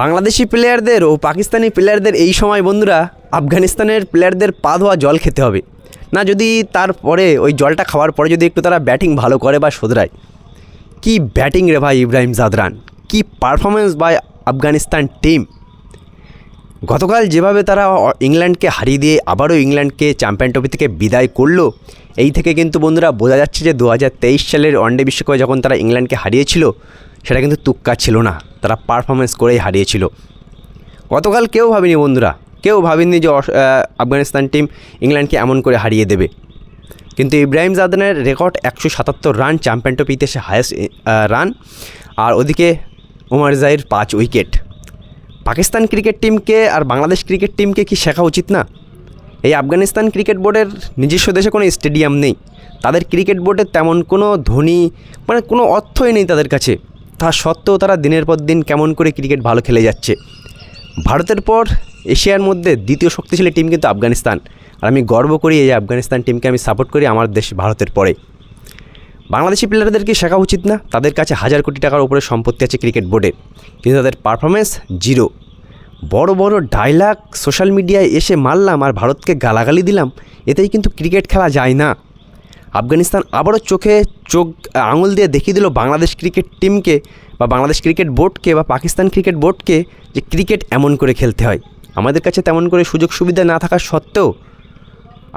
বাংলাদেশি প্লেয়ারদের ও পাকিস্তানি প্লেয়ারদের এই সময় বন্ধুরা আফগানিস্তানের প্লেয়ারদের পা ধোয়া জল খেতে হবে। না যদি তারপরে ওই জলটা খাওয়ার পরে যদি একটু তারা ব্যাটিং ভালো করে বা শোধরায়। কি ব্যাটিং রে ভাই ইব্রাহিম জাদরান? কি পারফরমেন্স বাই আফগানিস্তান টিম গতকাল যেভাবে তারা ইংল্যান্ডকে হারিয়ে দিয়ে আবারও ইংল্যান্ডকে চ্যাম্পিয়ন ট্রফি থেকে বিদায় করল, এই থেকে কিন্তু বন্ধুরা বোঝা যাচ্ছে যে দু হাজার তেইশ সালের ওয়ানডে বিশ্বকাপে যখন তারা ইংল্যান্ডকে হারিয়েছিল, সেটা কিন্তু তুক্কা ছিল না। তারা পারফরমেন্স করেই হারিয়েছিল। গতকাল কেউ ভাবেনি বন্ধুরা, কেউ ভাবেনি যে আফগানিস্তান টিম ইংল্যান্ডকে এমন করে হারিয়ে দেবে। কিন্তু ইব্রাহিম জাদানের রেকর্ড একশো সাতাত্তর রান চ্যাম্পিয়ন ট্রফি ইতিহাসে হায়েস্ট রান আর ওদিকে ওমর জাহির পাঁচ উইকেট পাকিস্তান ক্রিকেট টিমকে আর বাংলাদেশ ক্রিকেট টিমকে কি শেখা উচিত না? এই আফগানিস্তান ক্রিকেট বোর্ডের নিজস্ব দেশে কোনো স্টেডিয়াম নেই। তাদের ক্রিকেট বোর্ডের তেমন কোনো ধনী মানে কোনো অর্থই নেই তাদের কাছে। তা সত্ত্বেও তারা দিনের পর দিন কেমন করে ক্রিকেট ভালো খেলে যাচ্ছে। ভারতের পর এশিয়ার মধ্যে দ্বিতীয় শক্তিশালী টিম কিন্তু আফগানিস্তান। আর আমি গর্ব করি এই আফগানিস্তান টিমকে আমি সাপোর্ট করি আমার দেশ ভারতের পরে। বাংলাদেশি প্লেয়ারদেরকে শেখা উচিত না? তাদের কাছে হাজার কোটি টাকার উপরে সম্পত্তি আছে ক্রিকেট বোর্ডে। কিন্তু তাদের পারফরমেন্স জিরো বড় বড় ডায়লগ সোশ্যাল মিডিয়ায় এসে মারলাম আর ভারতকে গালাগালি দিলাম, এতেই কিন্তু ক্রিকেট খেলা যায় না। আফগানিস্তান আবারও চোখে চোখ আঙুল দিয়ে দেখিয়ে দিল বাংলাদেশ ক্রিকেট টিমকে বা বাংলাদেশ ক্রিকেট বোর্ডকে বা পাকিস্তান ক্রিকেট বোর্ডকে যে ক্রিকেট এমন করে খেলতে হয়। আমাদের কাছে তেমন করে সুযোগ সুবিধা না থাকা সত্ত্বেও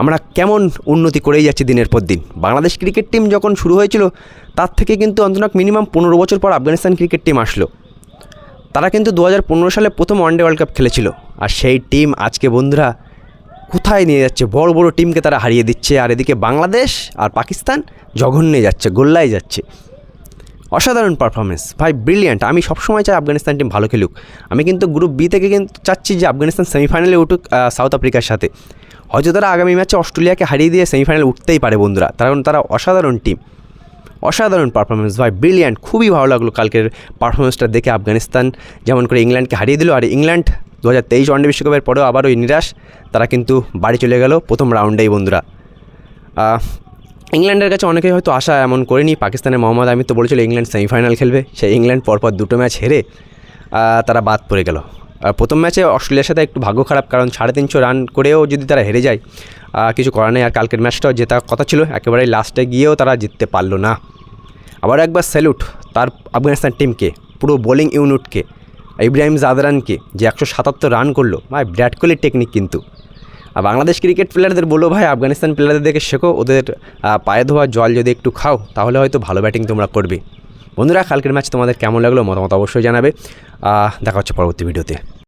আমরা কেমন উন্নতি করেই যাচ্ছি দিনের পর দিন। বাংলাদেশ ক্রিকেট টিম যখন শুরু হয়েছিল, তার থেকে কিন্তু অন্তনাক মিনিমাম পনেরো বছর পর আফগানিস্তান ক্রিকেট টিম আসলো। তারা কিন্তু দু হাজার পনেরো সালে প্রথম ওয়ানডে ওয়ার্ল্ড কাপ খেলেছিল। আর সেই টিম, আজকে বন্ধুরা কোথায় নিয়ে যাচ্ছে? বড় বড় টিমকে তারা হারিয়ে দিচ্ছে। আর এদিকে বাংলাদেশ আর পাকিস্তান জঘন্যে যাচ্ছে, গোল্লায় যাচ্ছে। অসাধারণ পারফরমেন্স ভাই ব্রিলিয়ান্ট আমি সবসময় চাই আফগানিস্তান টিম ভালো খেলুক। আমি কিন্তু গ্রুপ বি থেকে কিন্তু চাচ্ছি যে আফগানিস্তান সেমিফাইনালে উঠুক সাউথ আফ্রিকার সাথে। হয়তো তারা আগামী ম্যাচে অস্ট্রেলিয়াকে হারিয়ে দিয়ে সেমিফাইনালে উঠতেই পারে বন্ধুরা। তার কারণ তারা অসাধারণ টিম অসাধারণ পারফরমেন্স ভাই ব্রিলিয়ান্ট খুবই ভালো লাগল কালকের পারফরমেন্সটা দেখে আফগানিস্তান যেমন করে ইংল্যান্ডকে হারিয়ে দিল। আর ইংল্যান্ড দু হাজার তেইশ ওয়ানডে বিশ্বকাপের পরেও আবার ওই নিরাশ, তারা কিন্তু বাড়ি চলে গেল প্রথম রাউন্ডেই, বন্ধুরা। ইংল্যান্ডের কাছে অনেকেই হয়তো আশা এমন করেনি, পাকিস্তানের মোহাম্মদ আমির তো বলেছিল ইংল্যান্ড সেমিফাইনাল খেলবে, সেই ইংল্যান্ড পরপর দুটো ম্যাচ হেরে তারা বাদ পড়ে গেল। প্রথম ম্যাচে অস্ট্রেলিয়ার সাথে একটু ভাগ্য খারাপ, কারণ সাড়ে তিনশো রান করেও যদি তারা হেরে যায় কিছু করার নেই, আর কালকের ম্যাচটাও জেতা কথা ছিল একেবারে লাস্টে গিয়েও তারা জিততে পারল না। আবার একবার স্যালুট, তার আফগানিস্তান টিমকে, পুরো বোলিং ইউনিটকে ইব্রাহিম জাদরানকে যে একশো সাতাত্তর রান করল, ভাই বিরাট কোহলির টেকনিক কিন্তু। আর বাংলাদেশ ক্রিকেট প্লেয়ারদের বলো, ভাই, আফগানিস্তান প্লেয়ারদের দেখে শেখো, ওদের পায়ে ধোয়া জল যদি একটু খাও, তাহলে হয়তো ভালো ব্যাটিং তোমরা করবে। বন্ধুরা, কালকের ম্যাচ তোমাদের কেমন লাগল, মতামত অবশ্যই জানাবে। দেখা হচ্ছে পরবর্তী ভিডিওতে